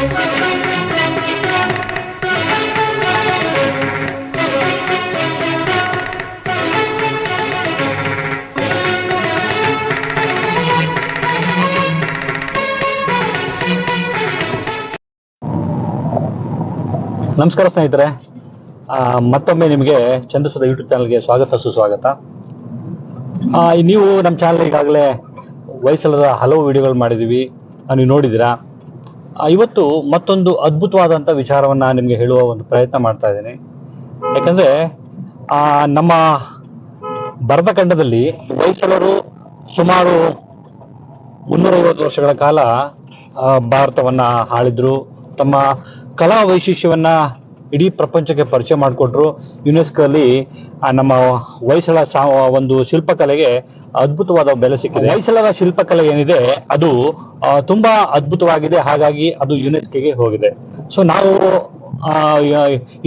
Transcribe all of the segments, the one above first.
ನಮಸ್ಕಾರ ಸ್ನೇಹಿತರೆ. ಮತ್ತೊಮ್ಮೆ ನಿಮಗೆ ಚಂದ್ರಸದ ಯೂಟ್ಯೂಬ್ ಚಾನಲ್ಗೆ ಸ್ವಾಗತ, ಸುಸ್ವಾಗತ. ನೀವು ನಮ್ಮ ಚಾನಲ್ ಈಗಾಗಲೇ ವಯಸ್ಸಲ್ಲದ ಹಲವು ವಿಡಿಯೋಗಳು ಮಾಡಿದ್ದೀವಿ ನೀವು ನೋಡಿದ್ದೀರಾ? ಇವತ್ತು ಮತ್ತೊಂದು ಅದ್ಭುತವಾದಂಥ ವಿಚಾರವನ್ನು ನಿಮಗೆ ಹೇಳುವ ಒಂದು ಪ್ರಯತ್ನ ಮಾಡ್ತಾ ಇದ್ದೀನಿ. ಯಾಕಂದರೆ ನಮ್ಮ ಭರತಖಂಡದಲ್ಲಿ ಹೊಯ್ಸಳರು ಸುಮಾರು ಮುನ್ನೂರೈವತ್ತು ವರ್ಷಗಳ ಕಾಲ ಭಾರತವನ್ನು ಆಳಿದ್ರು. ತಮ್ಮ ಕಲಾ ವೈಶಿಷ್ಯವನ್ನು ಇಡೀ ಪ್ರಪಂಚಕ್ಕೆ ಪರಿಚಯ ಮಾಡಿಕೊಟ್ರು. ಯುನೆಸ್ಕೋ ಅಲ್ಲಿ ನಮ್ಮ ಹೊಯ್ಸಳ ಸಾ ಒಂದು ಶಿಲ್ಪಕಲೆಗೆ ಅದ್ಭುತವಾದ ಬೆಲೆ ಸಿಕ್ಕಿದೆ. ಹೊಯ್ಸಳರ ಶಿಲ್ಪಕಲೆ ಏನಿದೆ, ಅದು ತುಂಬಾ ಅದ್ಭುತವಾಗಿದೆ. ಹಾಗಾಗಿ ಅದು ಯುನೆಸ್ಕೋಗೆ ಹೋಗಿದೆ. ಸೊ ನಾವು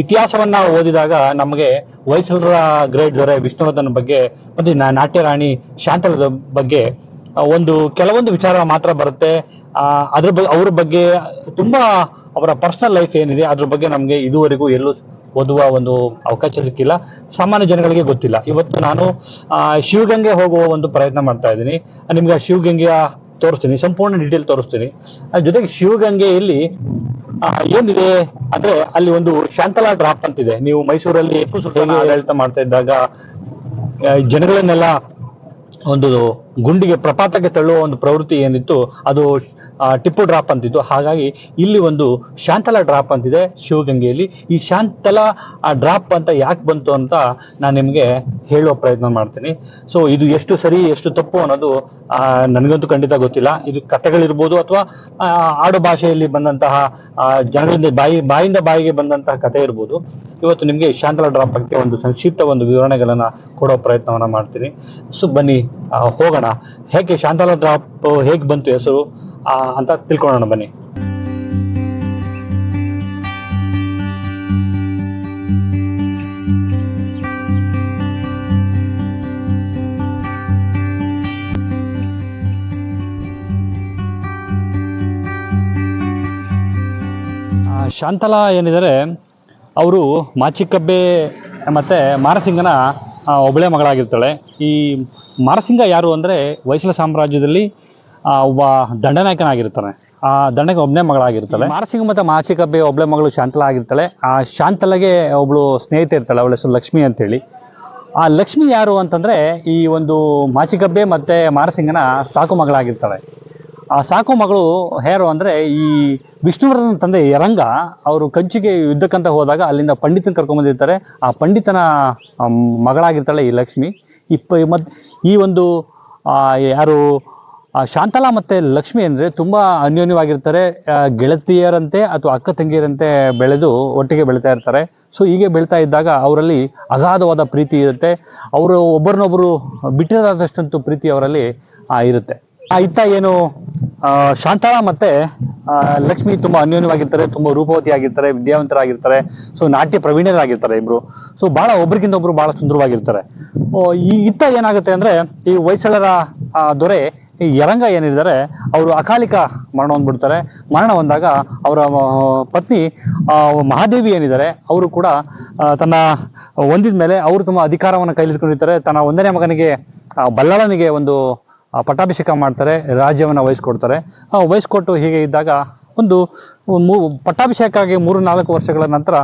ಇತಿಹಾಸವನ್ನ ಓದಿದಾಗ ನಮಗೆ ವೈಸಲರ ಗ್ರೇಟ್ ದೊರೆ ವಿಷ್ಣುವರ್ಧನ್ ಬಗ್ಗೆ, ಮತ್ತೆ ನಾಟ್ಯ ರಾಣಿ ಶಾಂತಲದ ಬಗ್ಗೆ ಒಂದು, ಕೆಲವೊಂದು ವಿಚಾರ ಮಾತ್ರ ಬರುತ್ತೆ. ಅದ್ರ ಬಗ್ಗೆ ಅವ್ರ ಬಗ್ಗೆ ತುಂಬಾ ಅವರ ಪರ್ಸನಲ್ ಲೈಫ್ ಏನಿದೆ, ಅದ್ರ ಬಗ್ಗೆ ನಮಗೆ ಇದುವರೆಗೂ ಎಲ್ಲೂ ಓದುವ ಒಂದು ಅವಕಾಶ ಸಿಕ್ಕಿಲ್ಲ. ಸಾಮಾನ್ಯ ಜನಗಳಿಗೆ ಗೊತ್ತಿಲ್ಲ. ಇವತ್ತು ನಾನು ಆ, ಶಿವಗಂಗೆ ಹೋಗುವ ಒಂದು ಪ್ರಯತ್ನ ಮಾಡ್ತಾ ಇದ್ದೀನಿ. ನಿಮ್ಗೆ ಶಿವಗಂಗೆಯ ತೋರಿಸ್ತೀನಿ. ಸಂಪೂರ್ಣ ಡೀಟೇಲ್ ತೋರಿಸ್ತೀನಿ. ಜೊತೆಗೆ ಶಿವಗಂಗೆಯಲ್ಲಿ ಆ, ಏನಿದೆ ಅಂದ್ರೆ ಅಲ್ಲಿ ಒಂದು ಶಾಂತಲಾ ಡ್ರಾಪ್ ಅಂತಿದೆ. ನೀವು ಮೈಸೂರಲ್ಲಿ ಟಿಪ್ಪು ಸುಲ್ತಾನ್ ಆಡಳಿತ ಮಾಡ್ತಾ ಇದ್ದಾಗ ಜನಗಳನ್ನೆಲ್ಲ ಒಂದು ಗುಂಡಿಗೆ ಪ್ರಪಾತಕ್ಕೆ ತಳ್ಳುವ ಒಂದು ಪ್ರವೃತ್ತಿ ಏನಿತ್ತು ಅದು ಟಿಪ್ಪು ಡ್ರಾಪ್ ಅಂತಿದ್ದು. ಹಾಗಾಗಿ ಇಲ್ಲಿ ಒಂದು ಶಾಂತಲಾ ಡ್ರಾಪ್ ಅಂತಿದೆ ಶಿವಗಂಗೆಯಲ್ಲಿ. ಈ ಶಾಂತಲಾ, ಆ, ಡ್ರಾಪ್ ಅಂತ ಯಾಕೆ ಬಂತು ಅಂತ ನಾನು ನಿಮಗೆ ಹೇಳುವ ಪ್ರಯತ್ನ ಮಾಡ್ತೀನಿ. ಸೊ ಇದು ಎಷ್ಟು ಸರಿ, ಎಷ್ಟು ತಪ್ಪು ಅನ್ನೋದು ನನಗಂತೂ ಖಂಡಿತ ಗೊತ್ತಿಲ್ಲ. ಇದು ಕಥೆಗಳಿರ್ಬೋದು ಅಥವಾ ಆಡು ಭಾಷೆಯಲ್ಲಿ ಬಂದಂತಹ ಜನಗಳಿಂದ ಬಾಯಿ, ಬಾಯಿಂದ ಬಾಯಿಗೆ ಬಂದಂತಹ ಕಥೆ ಇರ್ಬೋದು. ಇವತ್ತು ನಿಮಗೆ ಶಾಂತಲಾ ಡ್ರಾಪ್ ಬಗ್ಗೆ ಒಂದು ಸಂಕ್ಷಿಪ್ತ ಒಂದು ವಿವರಣೆಗಳನ್ನ ಕೊಡೋ ಪ್ರಯತ್ನವನ್ನ ಮಾಡ್ತೀನಿ. ಸೊ ಬನ್ನಿ ಹೋಗೋಣ. ಹೇಗೆ ಶಾಂತಲಾ ಡ್ರಾಪ್, ಹೇಗೆ ಬಂತು ಹೆಸರು? ಅಂತ ತಿಳ್ಕೊಳ್ಳೋಣ ಬನ್ನಿ. ಶಾಂತಲಾ ಏನಿದ್ದಾರೆ, ಅವರು ಮಾಚಿಕಬ್ಬೆ ಮತ್ತೆ ಮಾರಸಿಂಗನ ಒಬ್ಬಳೆ ಮಗಳಾಗಿರ್ತಾಳೆ. ಈ ಮಾರಸಿಂಗ ಯಾರು ಅಂದರೆ ವೈಸಲ ಸಾಮ್ರಾಜ್ಯದಲ್ಲಿ ಒಬ್ಬ ದಂಡನಾಯಕನಾಗಿರ್ತಾನೆ. ಆ, ದಂಡಕ್ಕೆ ಒಬ್ಬನೇ ಮಗಳಾಗಿರ್ತಾಳೆ. ಮಾರಸಿಂಗ್ ಮತ್ತು ಮಾಚಿಕಬ್ಬೆ ಒಬ್ಬಳೆ ಮಗಳು ಶಾಂತಲ ಆಗಿರ್ತಾಳೆ. ಆ, ಶಾಂತಲಗೆ ಒಬ್ಳು ಸ್ನೇಹಿತೆ ಇರ್ತಾಳೆ, ಅವಳ ಹೆಸರು ಲಕ್ಷ್ಮಿ ಅಂತೇಳಿ. ಆ, ಲಕ್ಷ್ಮಿ ಯಾರು ಅಂತಂದರೆ ಈ ಒಂದು ಮಾಚಿಕಬ್ಬೆ ಮತ್ತು ಮಾರಸಿಂಗನ ಸಾಕು ಮಗಳಾಗಿರ್ತಾಳೆ. ಆ, ಸಾಕು ಮಗಳು ಹೇರು ಅಂದರೆ ಈ ವಿಷ್ಣುವರ್ಧನ ತಂದೆ ಯರಂಗ, ಅವರು ಕಂಚಿಗೆ ಯುದ್ಧಕ್ಕಂತ ಹೋದಾಗ ಅಲ್ಲಿಂದ ಪಂಡಿತನ ಕರ್ಕೊಂಬಂದಿರ್ತಾರೆ ಆ ಪಂಡಿತನ ಮಗಳಾಗಿರ್ತಾಳೆ ಈ ಲಕ್ಷ್ಮಿ. ಈ ಈ ಒಂದು ಯಾರು ಶಾಂತಲಾ ಮತ್ತೆ ಲಕ್ಷ್ಮಿ ಅಂದ್ರೆ ತುಂಬಾ ಅನ್ಯೋನ್ಯವಾಗಿರ್ತಾರೆ. ಆ, ಗೆಳತಿಯರಂತೆ ಅಥವಾ ಅಕ್ಕ ತಂಗಿಯರಂತೆ ಬೆಳೆದು ಒಟ್ಟಿಗೆ ಬೆಳೀತಾ ಇರ್ತಾರೆ. ಸೊ ಹೀಗೆ ಬೆಳೀತಾ ಇದ್ದಾಗ ಅವರಲ್ಲಿ ಅಗಾಧವಾದ ಪ್ರೀತಿ ಇರುತ್ತೆ. ಅವರು ಒಬ್ಬರನ್ನೊಬ್ಬರು ಬಿಟ್ಟಿರೋದಷ್ಟಂತೂ ಪ್ರೀತಿ ಅವರಲ್ಲಿ ಆ, ಇರುತ್ತೆ. ಆ, ಇತ್ತ ಏನು ಆ, ಶಾಂತಲಾ ಮತ್ತೆ ಆ, ಲಕ್ಷ್ಮಿ ತುಂಬಾ ಅನ್ಯೋನ್ಯವಾಗಿರ್ತಾರೆ ತುಂಬಾ ರೂಪವತಿ ಆಗಿರ್ತಾರೆ ವಿದ್ಯಾವಂತರಾಗಿರ್ತಾರೆ. ಸೊ ನಾಟ್ಯ ಪ್ರವೀಣರಾಗಿರ್ತಾರೆ ಇಬ್ರು. ಸೊ ಬಹಳ ಒಬ್ರಿಗಿಂತ ಒಬ್ರು ಬಹಳ ಸುಂದರವಾಗಿರ್ತಾರೆ. ಈ ಇತ್ತ ಏನಾಗುತ್ತೆ ಅಂದ್ರೆ ಈ ಹೊಯ್ಸಳರ ಆ, ದೊರೆ ಈ ಯರಂಗ ಏನಿದ್ದಾರೆ, ಅವರು ಅಕಾಲಿಕ ಮರಣ ಹೊಂದ್ಬಿಡ್ತಾರೆ. ಮರಣ ಹೊಂದಾಗ ಅವರ ಪತ್ನಿ ಮಹಾದೇವಿ ಏನಿದ್ದಾರೆ, ಅವರು ಕೂಡ ತನ್ನ ಹೊಂದಿದ ಮೇಲೆ ಅವರು ತುಂಬ ಅಧಿಕಾರವನ್ನು ಕೈಲಿಟ್ಕೊಂಡಿರ್ತಾರೆ. ತನ್ನ ಒಂದನೇ ಮಗನಿಗೆ ಬಲ್ಲಾಳನಿಗೆ ಒಂದು ಪಟ್ಟಾಭಿಷೇಕ ಮಾಡ್ತಾರೆ, ರಾಜ್ಯವನ್ನು ವಹಿಸ್ಕೊಡ್ತಾರೆ. ವಹಿಸ್ಕೊಟ್ಟು ಹೀಗೆ ಇದ್ದಾಗ ಒಂದು, ಮೂ ಪಟ್ಟಾಭಿಷೇಕ ಆಗಿ ಮೂರು, ನಾಲ್ಕು ವರ್ಷಗಳ ನಂತರ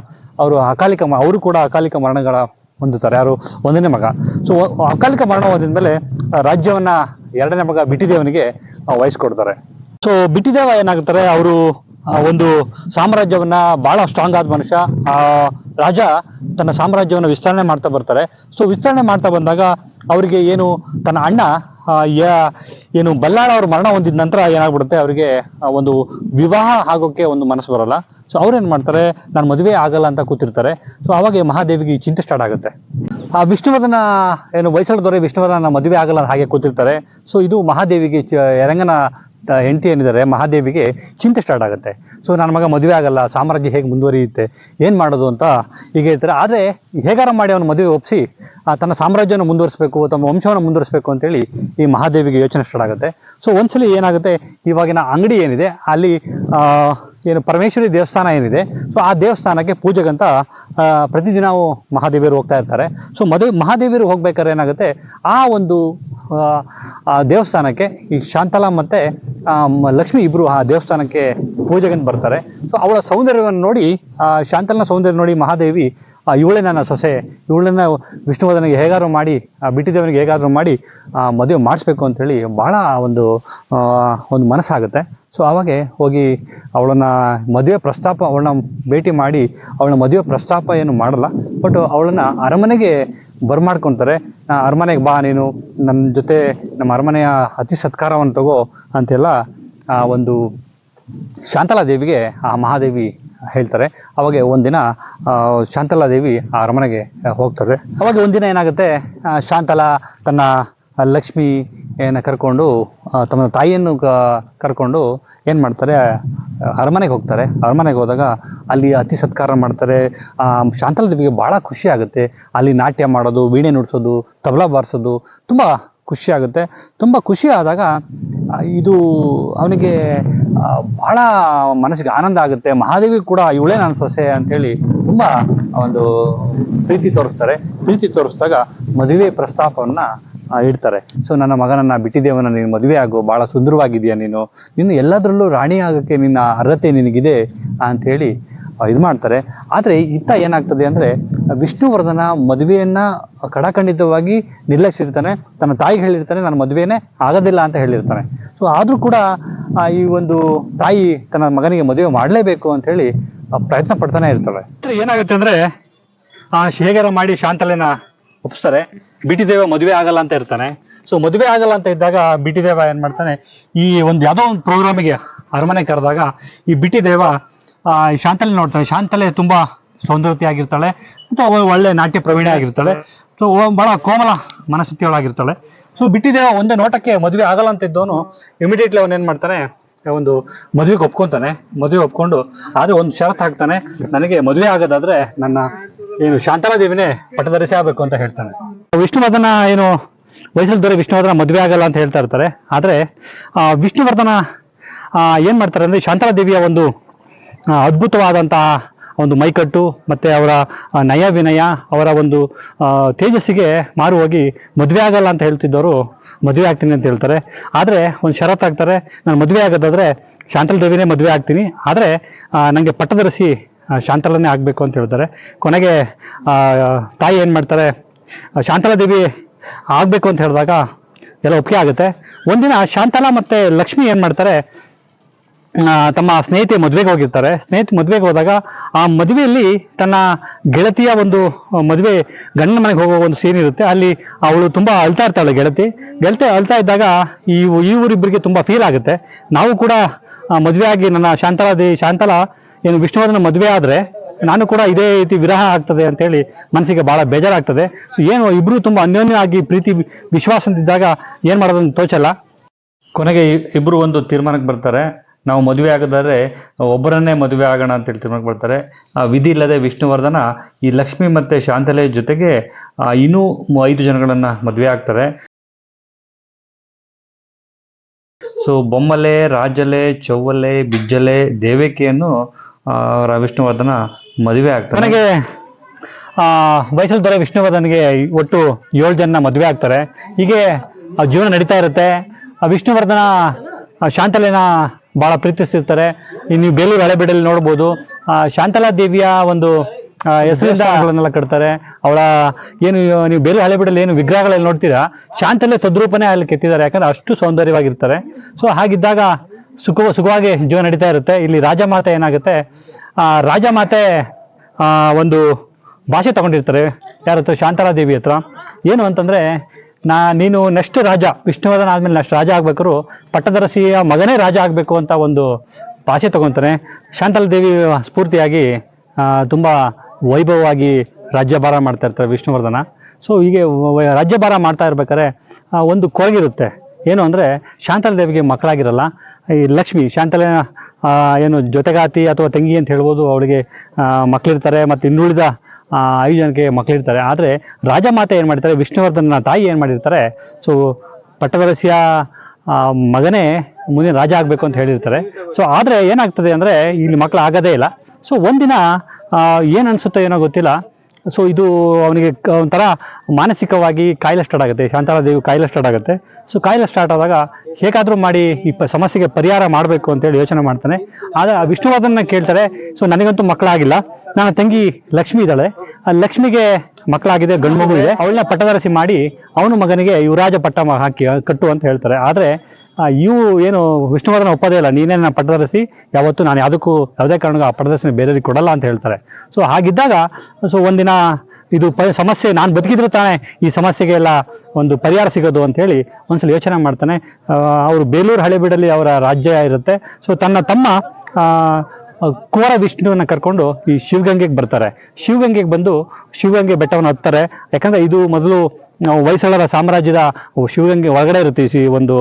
ಅವರು ಅಕಾಲಿಕ ಅವರು ಕೂಡ ಅಕಾಲಿಕ ಮರಣಗಳ ಹೊಂದುತ್ತಾರೆ. ಯಾರು? ಒಂದನೇ ಮಗ. ಸೊ ಅಕಾಲಿಕ ಮರಣ ಹೊಂದಿದ್ಮೇಲೆ ಮೇಲೆ ರಾಜ್ಯವನ್ನ ಎರಡನೇ ಮಗ ಬಿಟ್ಟಿದೇವನಿಗೆ ವಹಿಸ್ಕೊಡ್ತಾರೆ ಸೊ ಬಿಟ್ಟಿದೇವ ಏನಾಗ್ತಾರೆ? ಅವರು ಒಂದು ಸಾಮ್ರಾಜ್ಯವನ್ನ ಬಹಳ ಸ್ಟ್ರಾಂಗ್ ಆದ ಮನುಷ್ಯ. ಆ, ರಾಜ ತನ್ನ ಸಾಮ್ರಾಜ್ಯವನ್ನು ವಿಸ್ತರಣೆ ಮಾಡ್ತಾ ಬರ್ತಾರೆ. ಸೊ ವಿಸ್ತರಣೆ ಮಾಡ್ತಾ ಬಂದಾಗ ಅವರಿಗೆ ಏನು, ತನ್ನ ಅಣ್ಣ ಏನು ಬಲ್ಲಾಳ ಅವ್ರ ಮರಣ ಹೊಂದಿದ ನಂತರ ಏನಾಗ್ಬಿಡುತ್ತೆ? ಅವರಿಗೆ ಒಂದು ವಿವಾಹ ಆಗೋಕೆ ಒಂದು ಮನಸ್ಸು ಬರಲ್ಲ. ಸೊ ಅವ್ರೇನ್ ಮಾಡ್ತಾರೆ? ನಾನು ಮದುವೆ ಆಗಲ್ಲ ಅಂತ ಕೂತಿರ್ತಾರೆ. ಸೊ ಅವಾಗ ಮಹಾದೇವಿಗೆ ಚಿಂತೆ ಸ್ಟಾರ್ಟ್ ಆಗುತ್ತೆ. ಆ ವಿಷ್ಣುವರ್ಧನ ಏನು ವಯಸ್ಸಲ್ಲಿ ದೊರೆ ವಿಷ್ಣುವರ್ಧನ ಮದುವೆ ಆಗಲ್ಲ ಹಾಗೆ ಕೂತಿರ್ತಾರೆ. ಸೊ ಇದು ಮಹಾದೇವಿಗೆ ತ- ಹೆಂಡತಿ ಏನಿದ್ದಾರೆ, ಮಹಾದೇವಿಗೆ ಚಿಂತೆ ಸ್ಟಾರ್ಟ್ ಆಗುತ್ತೆ. ಸೊ ನನ್ನ ಮಗ ಮದುವೆ ಆಗಲ್ಲ, ಸಾಮ್ರಾಜ್ಯ ಹೇಗೆ ಮುಂದುವರಿಯುತ್ತೆ, ಏನು ಮಾಡೋದು ಅಂತ ಹೀಗೆ ಹೇಳ್ತಾರೆ. ಆದರೆ, ಹೇಗಾರ ಮಾಡಿ ಅವನು ಮದುವೆ ಒಪ್ಪಿಸಿ ತನ್ನ ಸಾಮ್ರಾಜ್ಯವನ್ನು ಮುಂದುವರಿಸಬೇಕು, ತಮ್ಮ ವಂಶವನ್ನು ಮುಂದುವರಿಸಬೇಕು ಅಂತೇಳಿ ಈ ಮಹಾದೇವಿಗೆ ಯೋಚನೆ ಸ್ಟಾರ್ಟ್ ಆಗುತ್ತೆ. ಸೊ ಒಂದ್ಸಲಿ ಏನಾಗುತ್ತೆ, ಇವಾಗಿನ ಅಂಗಡಿ ಏನಿದೆ, ಅಲ್ಲಿ ಏನು ಪರಮೇಶ್ವರಿ ದೇವಸ್ಥಾನ ಏನಿದೆ ಸೊ ಆ ದೇವಸ್ಥಾನಕ್ಕೆ ಪೂಜೆಗಂತ ಪ್ರತಿದಿನ ಪ್ರತಿದಿನವೂ ಮಹಾದೇವಿಯರು ಹೋಗ್ತಾ ಇರ್ತಾರೆ. ಸೊ ಮದುವೆ ಮಹಾದೇವಿಯರು ಹೋಗ್ಬೇಕಾದ್ರೆ ಏನಾಗುತ್ತೆ ಆ ಒಂದು ಆ, ದೇವಸ್ಥಾನಕ್ಕೆ ಈ ಶಾಂತಲಾ ಮತ್ತೆ ಲಕ್ಷ್ಮಿ ಇಬ್ರು ಆ ದೇವಸ್ಥಾನಕ್ಕೆ ಪೂಜೆಗಂತ ಬರ್ತಾರೆ. ಸೊ ಅವಳ ಸೌಂದರ್ಯವನ್ನು ನೋಡಿ ಆ ಶಾಂತಲನ ಸೌಂದರ್ಯ ನೋಡಿ ಮಹಾದೇವಿ ಆ, ಇವಳೇ ನನ್ನ ಸೊಸೆ ಇವಳನ್ನ ವಿಷ್ಣುವರ್ಧನಿಗೆ ಹೇಗಾದರೂ ಮಾಡಿ ಆ ಬಿಟ್ಟಿದೇವನಿಗೆ ಹೇಗಾದರೂ ಮಾಡಿ ಆ, ಮದುವೆ ಮಾಡಿಸ್ಬೇಕು ಅಂತೇಳಿ ಭಾಳ ಒಂದು ಒಂದು ಮನಸ್ಸಾಗುತ್ತೆ. ಸೊ ಅವಾಗೆ ಹೋಗಿ ಅವಳನ್ನ ಮದುವೆ ಪ್ರಸ್ತಾಪ ಅವಳನ್ನ ಭೇಟಿ ಮಾಡಿ ಅವಳ ಮದುವೆ ಪ್ರಸ್ತಾಪ ಏನು ಮಾಡಲ್ಲ ಬಟ್ ಅವಳನ್ನ ಅರಮನೆಗೆ ಬರ್ಮಾಡ್ಕೊತಾರೆ. ಅರಮನೆಗೆ ಬಾ ನೀನು ನನ್ನ ಜೊತೆ ನಮ್ಮ ಅರಮನೆಯ ಅತಿ ಸತ್ಕಾರವನ್ನು ತಗೋ ಅಂತೆಲ್ಲ ಆ ಒಂದು ಶಾಂತಲಾ ದೇವಿಗೆ ಆ ಮಹಾದೇವಿ ಹೇಳ್ತಾರೆ. ಅವಾಗ ಒಂದಿನ ಶಾಂತಲಾ ದೇವಿ ಆ ಅರಮನೆಗೆ ಹೋಗ್ತಾರೆ. ಅವಾಗ ಒಂದಿನ ಏನಾಗುತ್ತೆ ಶಾಂತಲಾ ತನ್ನ ಲಕ್ಷ್ಮಿ ಏನ ಕರ್ಕೊಂಡು ತಮ್ಮ ತಾಯಿಯನ್ನು ಕರ್ಕೊಂಡು ಏನು ಮಾಡ್ತಾರೆ, ಅರಮನೆಗೆ ಹೋಗ್ತಾರೆ. ಅರಮನೆಗೆ ಹೋದಾಗ ಅಲ್ಲಿ ಅತಿ ಸತ್ಕಾರ ಮಾಡ್ತಾರೆ. ಶಾಂತಲಾ ದೇವಿಗೆ ಭಾಳ ಖುಷಿ ಆಗುತ್ತೆ. ಅಲ್ಲಿ ನಾಟ್ಯ ಮಾಡೋದು, ವೀಣೆ ನುಡಿಸೋದು, ತಬಲಾ ಬಾರಿಸೋದು, ತುಂಬ ಖುಷಿ ಆಗುತ್ತೆ ತುಂಬ ಖುಷಿ ಆದಾಗ ಇದು ಅವನಿಗೆ ಭಾಳ ಮನಸ್ಸಿಗೆ ಆನಂದ ಆಗುತ್ತೆ. ಮಹಾದೇವಿ ಕೂಡ ಇವಳೇ ನನ್ನ ಸೊಸೆ ಅಂತೇಳಿ ತುಂಬ ಒಂದು ಪ್ರೀತಿ ತೋರಿಸ್ತಾರೆ. ಪ್ರೀತಿ ತೋರಿಸಿದಾಗ ಮದುವೆ ಪ್ರಸ್ತಾಪವನ್ನು ಇಡ್ತಾರೆ. ಸೊ, ನನ್ನ ಮಗನನ್ನ ಬಿಟ್ಟಿದ್ದೇವನ, ನೀನು ಮದುವೆ ಆಗು. ಭಾಳ ಸುಂದರವಾಗಿದೆಯಾ ನೀನು. ನೀನು ಎಲ್ಲದರಲ್ಲೂ ರಾಣಿ ಆಗೋಕ್ಕೆ ನಿನ್ನ ಅರ್ಹತೆ ನಿನಗಿದೆ ಅಂಥೇಳಿ ಇದು ಮಾಡ್ತಾರೆ. ಆದರೆ ಇತ್ತ ಏನಾಗ್ತದೆ ಅಂದರೆ ವಿಷ್ಣುವರ್ಧನ ಮದುವೆಯನ್ನು ಕಡಾಖಂಡಿತವಾಗಿ ನಿರ್ಲಕ್ಷಿಸಿರ್ತಾನೆ ತನ್ನ ತಾಯಿಗೆ ಹೇಳಿರ್ತಾನೆ ನನ್ನ ಮದುವೆನೇ ಆಗೋದಿಲ್ಲ ಅಂತ ಹೇಳಿರ್ತಾನೆ. ಸೊ ಆದರೂ ಕೂಡ ಈ ಒಂದು ತಾಯಿ ತನ್ನ ಮಗನಿಗೆ ಮದುವೆ ಮಾಡಲೇಬೇಕು ಅಂತ ಹೇಳಿ ಪ್ರಯತ್ನ ಪಡ್ತಾನೆ ಇರ್ತಾಳೆ. ಏನಾಗುತ್ತೆ ಅಂದರೆ ಶೇಖರ ಮಾಡಿ ಶಾಂತಲೆನ ಒಪ್ಪಿಸ್ತಾರೆ ಬಿಟಿದೇವ ಮದುವೆ ಆಗಲ್ಲ ಅಂತ ಇರ್ತಾನೆ. ಸೊ ಮದುವೆ ಆಗಲ್ಲ ಅಂತ ಇದ್ದಾಗ ಬಿಟಿದೇವ ಏನ್ ಮಾಡ್ತಾನೆ ಈ ಒಂದು ಯಾವುದೋ ಒಂದು ಪ್ರೋಗ್ರಾಮಿಗೆ ಅರಮನೆ ಕರೆದಾಗ ಈ ಬಿಟಿದೇವ ಆ, ಶಾಂತಲೆ ನೋಡ್ತಾಳೆ. ಶಾಂತಲೆ ತುಂಬಾ ಸೌಂದರ್ಯತೆ ಆಗಿರ್ತಾಳೆ ಮತ್ತು ಅವಳು ಒಳ್ಳೆ ನಾಟ್ಯ ಪ್ರವೀಣೆ ಆಗಿರ್ತಾಳೆ ಸೊ ಬಹಳ ಕೋಮಲ ಮನಸ್ಥಿತಿಯೊಳಗಿರ್ತಾಳೆ. ಸೊ, ಬಿಟ್ಟಿದೇವ ಒಂದೇ ನೋಟಕ್ಕೆ ಮದುವೆ ಆಗಲ್ಲ ಅಂತ ಇದ್ದವನು ಇಮಿಡಿಯೇಟ್ಲಿ ಅವನ್ ಏನ್ ಮಾಡ್ತಾನೆ? ಒಂದು ಮದುವೆಗೆ ಒಪ್ಕೊಂತಾನೆ. ಮದುವೆ ಒಪ್ಕೊಂಡು ಆದ್ರೆ ಒಂದು ಷರತ್ ಹಾಕ್ತಾನೆ. ನನಗೆ ಮದುವೆ ಆಗೋದಾದ್ರೆ ನನ್ನ ಏನು ಶಾಂತಲಾ ದೇವಿನೇ ಪಟ್ಟಧರಿಸಿ ಆಗ್ಬೇಕು ಅಂತ ಹೇಳ್ತಾನೆ. ವಿಷ್ಣುವರ್ಧನ ಏನು ವಯಸ್ಸಲ್ಲಿ ದೊರೆ ವಿಷ್ಣುವರ್ಧನ ಮದುವೆ ಆಗಲ್ಲ ಅಂತ ಹೇಳ್ತಾ ಇರ್ತಾರೆ. ಆದ್ರೆ ವಿಷ್ಣುವರ್ಧನ ಏನ್ ಮಾಡ್ತಾರೆ ಅಂದ್ರೆ ಶಾಂತಲಾ ದೇವಿಯ ಒಂದು ಅದ್ಭುತವಾದಂತಹ ಒಂದು ಮೈಕಟ್ಟು ಮತ್ತು ಅವರ ನಯ ವಿನಯ ಅವರ ಒಂದು ತೇಜಸ್ಸಿಗೆ ಮಾರು ಹೋಗಿ ಮದುವೆ ಆಗಲ್ಲ ಅಂತ ಹೇಳ್ತಿದ್ದವರು ಮದುವೆ ಆಗ್ತೀನಿ ಅಂತ ಹೇಳ್ತಾರೆ. ಆದರೆ ಒಂದು ಷರತ್ತು ಆಗ್ತಾರೆ ನಾನು ಮದುವೆ ಆಗೋದಾದರೆ ಶಾಂತಲ ದೇವಿನೇ ಮದುವೆ ಆಗ್ತೀನಿ. ಆದರೆ ನನಗೆ ಪಟ್ಟದರಸಿ ಶಾಂತಲನೇ ಆಗಬೇಕು ಅಂತ ಹೇಳ್ತಾರೆ. ಕೊನೆಗೆ ತಾಯಿ ಏನು ಮಾಡ್ತಾರೆ ಶಾಂತಲ ದೇವಿ ಆಗಬೇಕು ಅಂತ ಹೇಳಿದಾಗ ಎಲ್ಲ ಒಪ್ಪಿಗೆ ಆಗುತ್ತೆ. ಒಂದಿನ ಶಾಂತಲ ಮತ್ತು ಲಕ್ಷ್ಮಿ ಏನು ಮಾಡ್ತಾರೆ ತಮ್ಮ ಸ್ನೇಹಿತೆ ಮದುವೆಗೆ ಹೋಗಿರ್ತಾರೆ. ಸ್ನೇಹಿತ ಮದುವೆಗೆ ಹೋದಾಗ ಆ ಮದುವೆಯಲ್ಲಿ ತನ್ನ ಗೆಳತಿಯ ಒಂದು ಮದುವೆ ಗಂಡನ ಮನೆಗೆ ಹೋಗೋ ಒಂದು ಸೀನ್ ಇರುತ್ತೆ. ಅಲ್ಲಿ ಅವಳು ತುಂಬಾ ಅಳ್ತಾ ಇರ್ತಾಳೆ ಗೆಳತಿ. ಗೆಳತಿ ಅಳ್ತಾ ಇದ್ದಾಗ ಈ ಈ ಊರಿಬ್ಬರಿಗೆ ತುಂಬಾ ಫೀಲ್ ಆಗುತ್ತೆ. ನಾವು ಕೂಡ ಮದುವೆ ಆಗಿ ನನ್ನ ಶಾಂತಲಾ ದೇವಿ ಶಾಂತಲಾ ಏನು ವಿಷ್ಣುವರ್ಧನ ಮದುವೆ ಆದ್ರೆ ನಾನು ಕೂಡ ಇದೇ ರೀತಿ ವಿರಹ ಆಗ್ತದೆ ಅಂತೇಳಿ ಮನಸ್ಸಿಗೆ ಬಹಳ ಬೇಜಾರಾಗ್ತದೆ. ಏನು ಇಬ್ರು ತುಂಬಾ ಅನ್ಯೋನ್ಯ ಆಗಿ ಪ್ರೀತಿ ವಿಶ್ವಾಸದಿದ್ದಾಗ ಏನ್ ಮಾಡೋದನ್ನು ತೋಚಲ್ಲ. ಕೊನೆಗೆ ಇಬ್ರು ಒಂದು ತೀರ್ಮಾನಕ್ಕೆ ಬರ್ತಾರೆ. ನಾವು ಮದುವೆ ಆಗೋದಾದ್ರೆ ಒಬ್ಬರನ್ನೇ ಮದುವೆ ಆಗೋಣ ಅಂತ ಹೇಳಿ ಬರ್ತಾರೆ. ಆ ವಿಧಿ ಇಲ್ಲದೆ ವಿಷ್ಣುವರ್ಧನ ಈ ಲಕ್ಷ್ಮಿ ಮತ್ತೆ ಶಾಂತಲೆ ಜೊತೆಗೆ ಆ, ಇನ್ನೂ ಐದು ಜನಗಳನ್ನ ಮದುವೆ ಆಗ್ತಾರೆ. ಸೊ ಬೊಮ್ಮಲೆ ರಾಜಲೆ ಚೌವಲೆ ಬಿಜ್ಜಲೆ ದೇವಕಿಯನ್ನು ಆ, ವಿಷ್ಣುವರ್ಧನ ಮದುವೆ ಆಗ್ತಾರೆ. ನನಗೆ ವಯಸ್ಸಲ್ಲಿ ದೊರೆ ವಿಷ್ಣುವರ್ಧನ್ಗೆ ಒಟ್ಟು ಏಳು ಜನ ಮದುವೆ ಆಗ್ತಾರೆ. ಹೀಗೆ ಆ ಜೀವನ ನಡೀತಾ ಇರುತ್ತೆ. ಆ ವಿಷ್ಣುವರ್ಧನ ಆ ಶಾಂತಲೆನ ಬಹಳ ಪ್ರೀತಿಸ್ತಿರ್ತಾರೆ. ನೀವು ಬೇಲೂರು ಹಳೆಬೀಡಲ್ಲಿ ನೋಡ್ಬೋದು ಶಾಂತಲಾ ದೇವಿಯ ಒಂದು ಹೆಸರಿಂದ ಅವಳನ್ನೆಲ್ಲ ಕಟ್ತಾರೆ. ಅವಳ ಏನು ನೀವು ಬೇಲೂರು ಹಳೆಬೀಡಲ್ಲಿ ಏನು ವಿಗ್ರಹಗಳಲ್ಲಿ ನೋಡ್ತೀರಾ? ಶಾಂತಲೆ ಸದ್ರೂಪನೇ ಅಲ್ಲಿ ಕೆತ್ತಿದ್ದಾರೆ ಯಾಕಂದ್ರೆ ಅಷ್ಟು ಸೌಂದರ್ಯವಾಗಿರ್ತಾರೆ. ಸೊ ಹಾಗಿದ್ದಾಗ ಸುಖ ಸುಖವಾಗಿ ಜೀವನ ನಡೀತಾ ಇರುತ್ತೆ. ಇಲ್ಲಿ ರಾಜಮಾತೆ ಏನಾಗುತ್ತೆ? ಆ ರಾಜಮಾತೆ ಒಂದು ಭಾಷೆ ತಗೊಂಡಿರ್ತಾರೆ. ಯಾರ ಹತ್ರ ಶಾಂತಲಾ ದೇವಿ ಹತ್ರ. ಏನು ಅಂತಂದ್ರೆ ನಾ, ನೀನು ನೆಕ್ಸ್ಟ್ ರಾಜ, ವಿಷ್ಣುವರ್ಧನ ಆದ್ಮೇಲೆ ನೆಕ್ಸ್ಟ್ ರಾಜ ಆಗ್ಬೇಕಾದ್ರು ಪಟ್ಟದರಸಿಯ ಮಗನೇ ರಾಜ ಆಗಬೇಕು ಅಂತ ಒಂದು ಭಾಷೆ ತಗೊಂತಾನೆ. ಶಾಂತಲ ದೇವಿ ಸ್ಫೂರ್ತಿಯಾಗಿ ತುಂಬ ವೈಭವವಾಗಿ ರಾಜ್ಯಭಾರ ಮಾಡ್ತಾ ಇರ್ತಾರೆ ವಿಷ್ಣುವರ್ಧನ. ಸೊ ಹೀಗೆ ರಾಜ್ಯಭಾರ ಮಾಡ್ತಾ ಇರ್ಬೇಕಾದ್ರೆ ಒಂದು ಕೊರಗಿರುತ್ತೆ. ಏನು ಅಂದ್ರೆ, ಶಾಂತಲ ದೇವಿಗೆ ಮಕ್ಕಳಾಗಿರಲ್ಲ. ಈ ಲಕ್ಷ್ಮಿ, ಶಾಂತಲೆ ಏನು ಜೊತೆಗಾತಿ ಅಥವಾ ತಂಗಿ ಅಂತ ಹೇಳ್ಬೋದು, ಅವಳಿಗೆ ಮಕ್ಕಳಿರ್ತಾರೆ. ಮತ್ತು ಇನ್ನುಳಿದ ಐದು ಜನಕ್ಕೆ ಮಕ್ಕಳಿರ್ತಾರೆ ಆದರೆ ರಾಜಮಾತೆ ಏನು ಮಾಡ್ತಾರೆ ವಿಷ್ಣುವರ್ಧನ ತಾಯಿ ಏನು ಮಾಡಿರ್ತಾರೆ, ಸೊ ಪಟ್ಟದರಸಿಯ ಮಗನೇ ಮುಂದಿನ ರಾಜ ಆಗಬೇಕು ಅಂತ ಹೇಳಿರ್ತಾರೆ. ಸೊ ಆದರೆ ಏನಾಗ್ತದೆ ಅಂದರೆ ಇಲ್ಲಿ ಮಕ್ಕಳು ಆಗೋದೇ ಇಲ್ಲ. ಸೊ ಒಂದಿನ ಏನು ಅನಿಸುತ್ತೋ ಏನೋ ಗೊತ್ತಿಲ್ಲ. ಸೊ ಇದು ಅವನಿಗೆ ಒಂಥರ ಮಾನಸಿಕವಾಗಿ ಕಾಯಿಲೆ ಸ್ಟಾರ್ಟ್ ಆಗುತ್ತೆ. ಶಾಂತಾಳ ದೇವಿ ಕಾಯಿಲೆ ಸ್ಟಾರ್ಟ್ ಆಗುತ್ತೆ. ಸೊ ಕಾಯಿಲೆ ಸ್ಟಾರ್ಟ್ ಆದಾಗ ಹೇಗಾದರೂ ಮಾಡಿ ಈ ಸಮಸ್ಯೆಗೆ ಪರಿಹಾರ ಮಾಡಬೇಕು ಅಂತೇಳಿ ಯೋಚನೆ ಮಾಡ್ತಾನೆ. ಆದರೆ ವಿಷ್ಣುವರ್ಧನ್ನ ಕೇಳ್ತಾರೆ, ಸೊ ನನಗಂತೂ ಮಕ್ಕಳಾಗಿಲ್ಲ ನನ್ನ ತಂಗಿ ಲಕ್ಷ್ಮಿ ಇದ್ದಾಳೆ. ಆ ಲಕ್ಷ್ಮಿಗೆ ಮಕ್ಕಳಾಗಿದೆ, ಗಂಡು ಮಗು ಇದೆ. ಅವಳನ್ನ ಪಟ್ಟದರಸಿ ಮಾಡಿ ಅವನ ಮಗನಿಗೆ ಯುವರಾಜ ಪಟ್ಟ ಹಾಕಿ ಕಟ್ಟು ಅಂತ ಹೇಳ್ತಾರೆ. ಆದರೆ ಇವು ಏನು ವಿಷ್ಣುವರ್ಧನ ಒಪ್ಪದೇ ಇಲ್ಲ. ನೀನೇ ನನ್ನ ಪಟ್ಟದರಸಿ ಯಾವತ್ತೂ ನಾನು ಯಾವುದಕ್ಕೂ ಯಾವುದೇ ಕಾರಣಕ್ಕೂ ಆ ಪಟ್ಟದರ್ಶನ ಬೇರೆಯವ್ರಿಗೆ ಕೊಡಲ್ಲ ಅಂತ ಹೇಳ್ತಾರೆ. ಸೊ ಹಾಗಿದ್ದಾಗ ಸೊ ಒಂದಿನ ಇದು ಪ, ಸಮಸ್ಯೆ, ನಾನು ಬದುಕಿದ್ರೆ ತಾನೇ ಈ ಸಮಸ್ಯೆಗೆ ಎಲ್ಲ ಒಂದು ಪರಿಹಾರ ಸಿಗೋದು ಅಂತ ಹೇಳಿ ಒಂದ್ಸಲ ಯೋಚನೆ ಮಾಡ್ತಾನೆ. ಅವರು ಬೇಲೂರು ಹಳೆಬೀಡಲ್ಲಿ ಅವರ ರಾಜ್ಯ ಇರುತ್ತೆ. ಸೊ ತನ್ನ ತಮ್ಮ ಆ, ಕುವರ ವಿಷ್ಣುವನ್ನ ಕರ್ಕೊಂಡು ಈ ಶಿವಗಂಗೆಗೆ ಬರ್ತಾರೆ. ಶಿವಗಂಗೆಗೆ ಬಂದು ಶಿವಗಂಗೆ ಬೆಟ್ಟವನ್ನು ಹತ್ತಾರೆ ಯಾಕಂದ್ರೆ ಇದು ಮೊದಲು ನಾವು ಹೊಯ್ಸಳರ ಸಾಮ್ರಾಜ್ಯದ ಶಿವಗಂಗೆ ಒಳಗಡೆ ಇರುತ್ತೆ ಈ ಒಂದು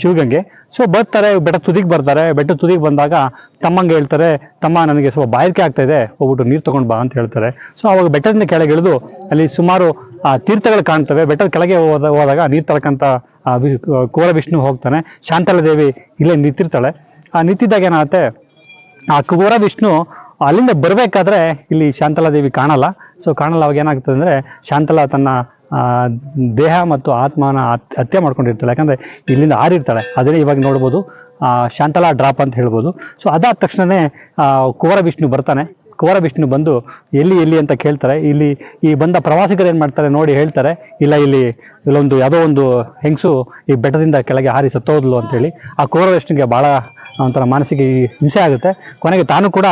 ಶಿವಗಂಗೆ. ಸೊ ಬರ್ತಾರೆ ಬೆಟ್ಟ ತುದಿಗೆ ಬರ್ತಾರೆ. ಬೆಟ್ಟ ತುದಿಗೆ ಬಂದಾಗ ತಮ್ಮಂಗೆ ಹೇಳ್ತಾರೆ ತಮ್ಮ ನನಗೆ ಸ್ವಲ್ಪ ಬಾಯಕೆ ಆಗ್ತಾ ಇದೆ ಹೋಗ್ಬಿಟ್ಟು ನೀರು ತಗೊಂಡು ಬಾ ಅಂತ ಹೇಳ್ತಾರೆ. ಸೊ ಅವಾಗ ಬೆಟ್ಟದಿಂದ ಕೆಳಗೆ ಇಳಿದು ಅಲ್ಲಿ ಸುಮಾರು ಆ, ತೀರ್ಥಗಳು ಕಾಣ್ತವೆ. ಬೆಟ್ಟದ ಕೆಳಗೆ ಹೋದ ಹೋದಾಗ ನೀರು ತಳ್ಕಂತ ಕೋರ ವಿಷ್ಣು ಹೋಗ್ತಾನೆ. ಶಾಂತಲ ದೇವಿ ಇಲ್ಲೇ ನಿಂತಿರ್ತಾಳೆ. ಆ ನಿಂತಿದ್ದಾಗ ಏನಾಗುತ್ತೆ ಆ ಕುಬೇರ ವಿಷ್ಣು ಅಲ್ಲಿಂದ ಬರಬೇಕಾದ್ರೆ ಇಲ್ಲಿ ಶಾಂತಲಾ ದೇವಿ ಕಾಣಲ್ಲ. ಸೊ ಕಾಣಲ್ಲ, ಅವಾಗ ಏನಾಗ್ತದೆ ಅಂದರೆ ಶಾಂತಲಾ ತನ್ನ ದೇಹ ಮತ್ತು ಆತ್ಮನ ಹತ್ಯೆ ಮಾಡ್ಕೊಂಡಿರ್ತಾಳೆ. ಯಾಕಂದರೆ ಇಲ್ಲಿಂದ ಆರಿರ್ತಾಳೆ ಅದನ್ನೇ ಇವಾಗ ನೋಡ್ಬೋದು ಶಾಂತಲಾ ಡ್ರಾಪ್ ಅಂತ ಹೇಳ್ಬೋದು. ಸೊ ಅದಾದ ತಕ್ಷಣವೇ ಕುವರ ವಿಷ್ಣು ಬರ್ತಾನೆ. ಕುವರ ವಿಷ್ಣು ಬಂದು ಎಲ್ಲಿ ಎಲ್ಲಿ ಅಂತ ಕೇಳ್ತಾರೆ. ಇಲ್ಲಿ ಈ ಬಂದ ಪ್ರವಾಸಿಗರು ಏನು ಮಾಡ್ತಾರೆ ನೋಡಿ ಹೇಳ್ತಾರೆ. ಇಲ್ಲ, ಇಲ್ಲಿ ಇಲ್ಲೊಂದು, ಯಾವುದೋ ಒಂದು ಹೆಂಗಸು ಈ ಬೆಟ್ಟದಿಂದ ಕೆಳಗೆ ಹಾರಿ ಸತ್ತೋದ್ಲು ಅಂತೇಳಿ ಆ ಕುವರ ವಿಷ್ಣುಗೆ ಭಾಳ ಒಂಥರ ಮಾನಸಿಕ ಈ ಹಿಂಸೆ ಆಗುತ್ತೆ. ಕೊನೆಗೆ ತಾನು ಕೂಡ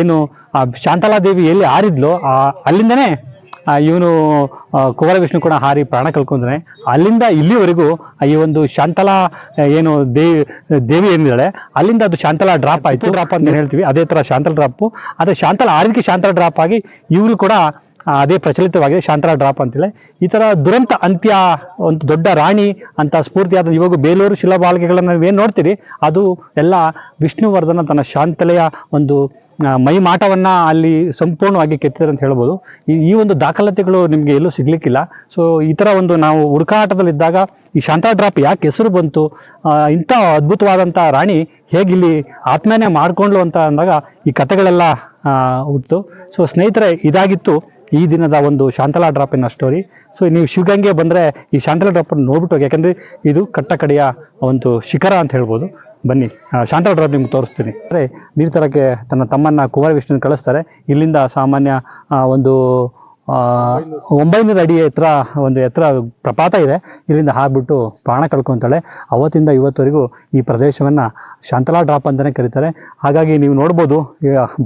ಏನು ಆ ಶಾಂತಲಾ ದೇವಿ ಎಲ್ಲಿ ಹಾರಿದ್ಲು ಆ ಅಲ್ಲಿಂದನೇ ಇವನು ಕುವರ ವಿಷ್ಣು ಕೂಡ ಹಾರಿ ಪ್ರಾಣ ಕಳ್ಕೊಂಡ್ರೆ ಅಲ್ಲಿಂದ ಇಲ್ಲಿವರೆಗೂ ಈ ಒಂದು ಶಾಂತಲಾ ಏನು ದೇವಿ ದೇವಿ ಏನಿದ್ದಾಳೆ ಅಲ್ಲಿಂದ ಅದು ಶಾಂತಲಾ ಡ್ರಾಪ್ ಆಯಿತು. ಡ್ರಾಪ್ ಅಂತ ಹೇಳ್ತೀವಿ ಅದೇ ಥರ ಶಾಂತಲ ಡ್ರಾಪು ಅದೇ ಶಾಂತಲ ಆರಿದಕ್ಕೆ ಶಾಂತಲಾ ಡ್ರಾಪ್ ಆಗಿ ಇವರು ಕೂಡ ಅದೇ ಪ್ರಚಲಿತವಾಗಿದೆ ಶಾಂತರ ಡ್ರಾಪ್ ಅಂತೇಳಿ. ಈ ಥರ ದುರಂತ ಅಂತ್ಯ, ಒಂದು ದೊಡ್ಡ ರಾಣಿ ಅಂತ ಸ್ಫೂರ್ತಿಯಾದ ಇವಾಗ ಬೇಲೂರು ಶಿಲಾಬಾಲಿಕೆಗಳನ್ನು ಏನು ನೋಡ್ತೀರಿ? ಅದು ಎಲ್ಲ ವಿಷ್ಣುವರ್ಧನ ತನ್ನ ಶಾಂತಲೆಯ ಒಂದು ಮೈ ಮಾಟವನ್ನ ಅಲ್ಲಿ ಸಂಪೂರ್ಣವಾಗಿ ಕೆತ್ತಿದ್ದಾರೆ ಅಂತ ಹೇಳ್ಬೋದು. ಈ ಒಂದು ದಾಖಲಾತಿಗಳು ನಿಮಗೆ ಎಲ್ಲೂ ಸಿಗ್ಲಿಕ್ಕಿಲ್ಲ. ಸೊ ಈ ಥರ ಒಂದು ನಾವು ಹುಡುಕಾಟದಲ್ಲಿದ್ದಾಗ ಈ ಶಾಂತಾ ಡ್ರಾಪ್ ಯಾಕೆ ಹೆಸರು ಬಂತು? ಇಂಥ ಅದ್ಭುತವಾದಂಥ ರಾಣಿ ಹೇಗಿಲ್ಲಿ ಆತ್ಮನೇ ಮಾಡ್ಕೊಂಡ್ಲು ಅಂತ ಅಂದಾಗ ಈ ಕಥೆಗಳೆಲ್ಲ ಹುಟ್ಟು ಸೊ ಸ್ನೇಹಿತರೆ, ಇದಾಗಿತ್ತು. ಈ ದಿನದ ಒಂದು ಶಾಂತಲಾ ಡ್ರಾಪಿನ ಸ್ಟೋರಿ ಸೊ ನೀವು ಶಿವಗಂಗೆ ಬಂದರೆ ಈ ಶಾಂತಲಾ ಡ್ರಾಪನ್ನು ನೋಡ್ಬಿಟ್ಟು ಹೋಗಿ. ಯಾಕಂದರೆ ಇದು ಕಟ್ಟಕಡೆಯ ಒಂದು ಶಿಖರ ಅಂತ ಹೇಳ್ಬೋದು. ಬನ್ನಿ ಶಾಂತಲಾ ಡ್ರಾಪ್ ನಿಮ್ಗೆ ತೋರಿಸ್ತೀನಿ. ಅಂದರೆ ನೀರು ತರಕ್ಕೆ ತನ್ನ ತಮ್ಮನ್ನ ಕುಮಾರ ವಿಷ್ಣುನ ಕಳಿಸ್ತಾರೆ. ಇಲ್ಲಿಂದ ಸಾಮಾನ್ಯ ಒಂದು ಒಂಬೈನೂರು ಅಡಿ ಎತ್ತರ, ಒಂದು ಎತ್ತರ ಪ್ರಪಾತ ಇದೆ. ಇಲ್ಲಿಂದ ಹಾರ್ಬಿಟ್ಟು ಪ್ರಾಣ ಕಳ್ಕೊತಾಳೆ. ಅವತ್ತಿಂದ ಇವತ್ತವರೆಗೂ ಈ ಪ್ರದೇಶವನ್ನು ಶಾಂತಲಾ ಡ್ರಾಪ್ ಅಂತಲೇ ಕರೀತಾರೆ. ಹಾಗಾಗಿ ನೀವು ನೋಡ್ಬೋದು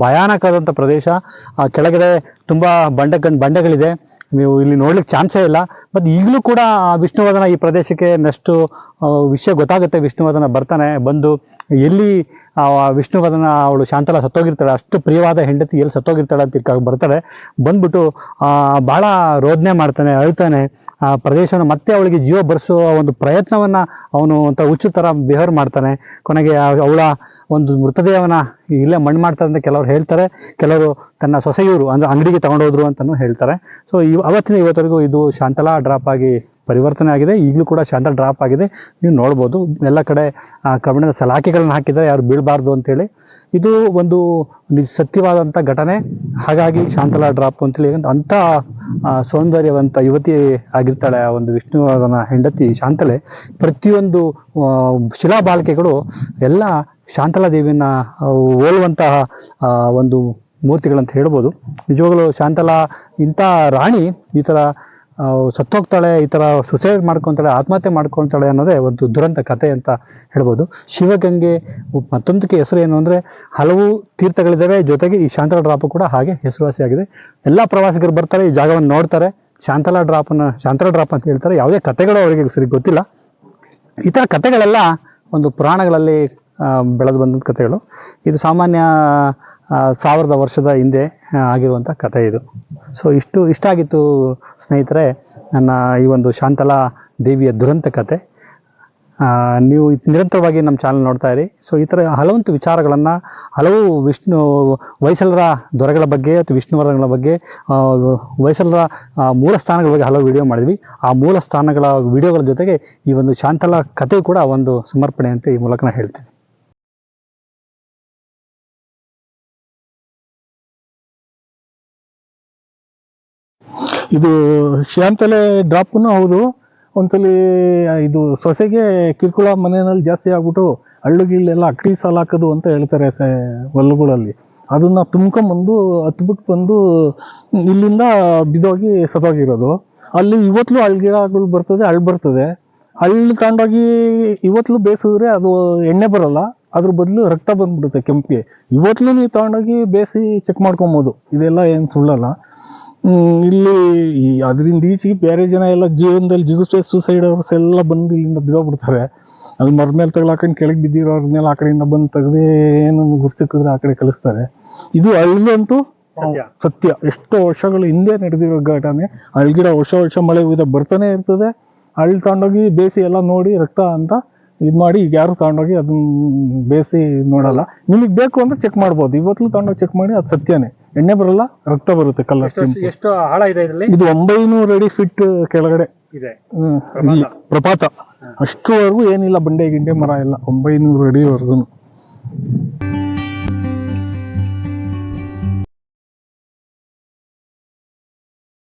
ಭಯಾನಕವಾದಂಥ ಪ್ರದೇಶ ಕೆಳಗಡೆ ತುಂಬ ಬಂಡೆ ಕಣ್ ಬಂಡೆಗಳಿದೆ. ನೀವು ಇಲ್ಲಿ ನೋಡ್ಲಿಕ್ಕೆ ಚಾನ್ಸೇ ಇಲ್ಲ. ಬಟ್ ಈಗಲೂ ಕೂಡ ವಿಷ್ಣುವರ್ಧನ ಈ ಪ್ರದೇಶಕ್ಕೆ ನೆಕ್ಸ್ಟು ವಿಷಯ ಗೊತ್ತಾಗುತ್ತೆ. ವಿಷ್ಣುವರ್ಧನ ಬರ್ತಾನೆ, ಬಂದು ಎಲ್ಲಿ ವಿಷ್ಣುವರ್ಧನ ಅವಳು ಶಾಂತಲ ಸತ್ತೋಗಿರ್ತಾಳೆ, ಅಷ್ಟು ಪ್ರಿಯವಾದ ಹೆಂಡತಿ ಎಲ್ಲಿ ಸತ್ತೋಗಿರ್ತಾಳೆ ಅಂತ ಬರ್ತಾಳೆ. ಬಂದ್ಬಿಟ್ಟು ಭಾಳ ರೋಧನೆ ಮಾಡ್ತಾನೆ, ಅಳ್ತಾನೆ. ಆ ಪ್ರದೇಶವನ್ನು ಮತ್ತೆ ಅವಳಿಗೆ ಜೀವ ಬರೆಸುವ ಒಂದು ಪ್ರಯತ್ನವನ್ನ ಅವನು ಅಂತ ಹುಚ್ಚು ಥರ ಬಿಹೇವ್ ಮಾಡ್ತಾನೆ. ಕೊನೆಗೆ ಅವಳ ಒಂದು ಮೃತದೇಹವನ್ನ ಇಲ್ಲೇ ಮಣ್ಣು ಮಾಡ್ತಾರೆ ಅಂತ ಕೆಲವರು ಹೇಳ್ತಾರೆ. ಕೆಲವರು ತನ್ನ ಸೊಸೆಯೂರು ಅಂದ್ರೆ ಅಂಗಡಿಗೆ ತಗೊಂಡೋದ್ರು ಅಂತಲೂ ಹೇಳ್ತಾರೆ. ಸೊ ಇವ್ ಅವತ್ತಿನ ಇವತ್ತರೆಗೂ ಇದು ಶಾಂತಲಾ ಡ್ರಾಪ್ ಆಗಿ ಪರಿವರ್ತನೆ ಆಗಿದೆ. ಈಗಲೂ ಕೂಡ ಶಾಂತ ಡ್ರಾಪ್ ಆಗಿದೆ. ನೀವು ನೋಡ್ಬೋದು. ಎಲ್ಲ ಕಡೆ ಕಬ್ಬಿಣದ ಸಲಾಕೆಗಳನ್ನ ಹಾಕಿದರೆ ಯಾರು ಬೀಳಬಾರ್ದು ಅಂತೇಳಿ. ಇದು ಒಂದು ಸತ್ಯವಾದಂಥ ಘಟನೆ. ಹಾಗಾಗಿ ಶಾಂತಲಾ ಡ್ರಾಪ್ ಅಂತೇಳಿ. ಅಂಥ ಸೌಂದರ್ಯವಂತ ಯುವತಿ ಆಗಿರ್ತಾಳೆ ಆ ಒಂದು ವಿಷ್ಣುವರ್ಧನ ಹೆಂಡತಿ ಶಾಂತಲೆ. ಪ್ರತಿಯೊಂದು ಶಿಲಾ ಬಾಳಿಕೆಗಳು ಎಲ್ಲ ಶಾಂತಲಾ ದೇವಿಯನ್ನ ಆ, ಹೋಲುವಂತಹ ಒಂದು ಮೂರ್ತಿಗಳಂತ ಹೇಳ್ಬೋದು. ನಿಜವಾಗಲೂ ಶಾಂತಲಾ ಇಂಥ ರಾಣಿ ಈ ಥರ ಸತ್ತೋಗ್ತಾಳೆ ಈ ಥರ ಸುಸೈಡ್ ಮಾಡ್ಕೊತಾಳೆ ಆತ್ಮಹತ್ಯೆ ಮಾಡ್ಕೊತಾಳೆ ಅನ್ನೋದೇ ಒಂದು ದುರಂತ ಕಥೆ ಅಂತ ಹೇಳ್ಬೋದು. ಶಿವಗಂಗೆ ಮತ್ತೊಂದಕ್ಕೆ ಹೆಸರು ಏನು ಅಂದರೆ ಹಲವು ತೀರ್ಥಗಳಿದ್ದಾವೆ ಜೊತೆಗೆ ಈ ಶಾಂತಲಾ ಡ್ರಾಪ್ ಕೂಡ ಹಾಗೆ ಹೆಸರುವಾಸಿಯಾಗಿದೆ ಎಲ್ಲ ಪ್ರವಾಸಿಗರು ಬರ್ತಾರೆ ಈ ಜಾಗವನ್ನು ನೋಡ್ತಾರೆ. ಶಾಂತಲಾ ಡ್ರಾಪನ್ನು ಶಾಂತಲಾ ಡ್ರಾಪ್ ಅಂತ ಹೇಳ್ತಾರೆ. ಯಾವುದೇ ಕಥೆಗಳು ಅವರಿಗೆ ಸರಿ ಗೊತ್ತಿಲ್ಲ. ಈ ಥರ ಕಥೆಗಳೆಲ್ಲ ಒಂದು ಪುರಾಣಗಳಲ್ಲಿ ಬೆಳೆದು ಬಂದಂಥ ಕಥೆಗಳು. ಇದು ಸಾಮಾನ್ಯ ಸಾವಿರದ ವರ್ಷದ ಹಿಂದೆ ಆಗಿರುವಂಥ ಕಥೆ ಇದು. ಸೊ ಇಷ್ಟು ಇಷ್ಟ ಆಗಿತ್ತು ಸ್ನೇಹಿತರೆ ನನ್ನ ಈ ಒಂದು ಶಾಂತಲಾ ದೇವಿಯ ದುರಂತ ಆ, ನೀವು ನಿರಂತರವಾಗಿ ನಮ್ಮ ಚಾನಲ್ ನೋಡ್ತಾ ಇರಿ. ಸೊ ಈ ಥರ ಹಲವಂತು ವಿಚಾರಗಳನ್ನು ಹಲವು ವಿಷ್ಣು ಹೊಯ್ಸಲರ ದೊರೆಗಳ ಬಗ್ಗೆ ಅಥವಾ ವಿಷ್ಣುವರ್ಧನಗಳ ಬಗ್ಗೆ ಹೊಯ್ಸಲರ ಮೂಲ ಸ್ಥಾನಗಳ ಬಗ್ಗೆ ಹಲವು ವಿಡಿಯೋ ಮಾಡಿದ್ವಿ. ಆ ಮೂಲ ಸ್ಥಾನಗಳ ವಿಡಿಯೋಗಳ ಜೊತೆಗೆ ಈ ಒಂದು ಶಾಂತಲಾ ಕಥೆ ಕೂಡ ಒಂದು ಸಮರ್ಪಣೆ ಅಂತ ಈ ಮೂಲಕ ನಾನು ಹೇಳ್ತೀನಿ. ಇದು ಶಾಂತಲೆ ಡ್ರಾಪ್ನು ಹೌದು. ಒಂದ್ಸಲಿ ಇದು ಸೊಸೆಗೆ ಕಿರುಕುಳ ಮನೆಯಲ್ಲಿ ಜಾಸ್ತಿ ಆಗ್ಬಿಟ್ಟು ಹಳ್ಳು ಗಿಳ್ಳೆಲ್ಲ ಅಕ್ಕಡಿ ಸಾಲ ಹಾಕೋದು ಅಂತ ಹೇಳ್ತಾರೆ ಹೊಲಗಳಲ್ಲಿ. ಅದನ್ನ ತುಂಬ್ಕೊಂಬಂದು, ಹತ್ಬಿಟ್ಟು ಬಂದು ಇಲ್ಲಿಂದ ಬಿದೋಗಿ ಸತ್ತೋಗಿರೋದು. ಅಲ್ಲಿ ಇವತ್ತಲೂ ಹಳ್ಗಿಡಗಳು ಬರ್ತದೆ ಹಳ್ಳು ಬರ್ತದೆ. ಹಳ್ಳು ತಗೊಂಡೋಗಿ ಇವತ್ತಲೂ ಬೇಯಿಸಿದ್ರೆ ಅದು ಎಣ್ಣೆ ಬರಲ್ಲ. ಅದ್ರ ಬದಲು ರಕ್ತ ಬಂದ್ಬಿಡುತ್ತೆ ಕೆಂಪಿಗೆ. ಇವತ್ತಲೂ ನೀವು ತಗೊಂಡೋಗಿ ಬೇಯಿಸಿ ಚೆಕ್ ಮಾಡ್ಕೊಬೋದು. ಇದೆಲ್ಲ ಏನು ಸುಳ್ಳಲ್ಲ. ಇಲ್ಲಿ ಈ ಅದರಿಂದ ಈಚೆಗೆ ಬೇರೆ ಜನ ಎಲ್ಲ ಜೀವನದಲ್ಲಿ ಜಿಗುಪ್ಸೆ ಸೂಸೈಡ್ ಅವರ್ಸ್ ಎಲ್ಲ ಬಂದು ಇಲ್ಲಿಂದ ಬಿದ್ದೋಗ್ಬಿಡ್ತಾರೆ. ಅಲ್ಲಿ ಮರ ಮೇಲೆ ತಗೊಳಕೊಂಡು ಕೆಳಗೆ ಬಿದ್ದಿರೋರ್ನೆಲ್ಲ ಆ ಕಡೆಯಿಂದ ಬಂದು ತೆಗ್ದು ಏನು ಗುರ್ಸಿಕ್ಕಿದ್ರೆ ಆ ಕಡೆ ಕಲಿಸ್ತಾರೆ. ಇದು ಹಳ್ಳಿಗಂತೂ ಸತ್ಯ. ಸತ್ಯ. ಎಷ್ಟೋ ವರ್ಷಗಳ ಹಿಂದೆ ನಡೆದಿರೋ ಘಟನೆ. ಅಳ್ಗಿಡ ವರ್ಷ ವರ್ಷ ಮಳೆ ವಿಧ ಬರ್ತಾನೆ ಇರ್ತದೆ. ಹಳ್ಳಿ ತಗೊಂಡೋಗಿ ಬೇಸಿ ಎಲ್ಲ ನೋಡಿ ರಕ್ತ ಅಂತ ಇದು ಮಾಡಿ ಈಗ ಯಾರು ತಗೊಂಡೋಗಿ ಅದನ್ನ ಬೇಸಿ ನೋಡಲ್ಲ. ನಿಮಗೆ ಬೇಕು ಅಂದ್ರೆ ಚೆಕ್ ಮಾಡ್ಬೋದು. ಇವತ್ತು ತಗೊಂಡೋಗಿ ಚೆಕ್ ಮಾಡಿ ಅದು ಸತ್ಯನೇ. ಎಣ್ಣೆ ಬರಲ್ಲ ರಕ್ತ ಬರುತ್ತೆ ಕಲರ್ ಎಷ್ಟು ಆಳ ಇದೆ ಇದರಲ್ಲಿ. ಇದು ಒಂಬೈನೂರು ಅಡಿ ಫಿಟ್ ಕೆಳಗಡೆ. ಇದೆ. ಪ್ರಪಾತ. ಅಷ್ಟುವರೆಗೂ ಏನಿಲ್ಲ ಬಂಡೆ ಗಿಂಡೆ ಮರ ಇಲ್ಲ ಒಂಬೈನೂರು ಅಡಿವರೆಗೂ.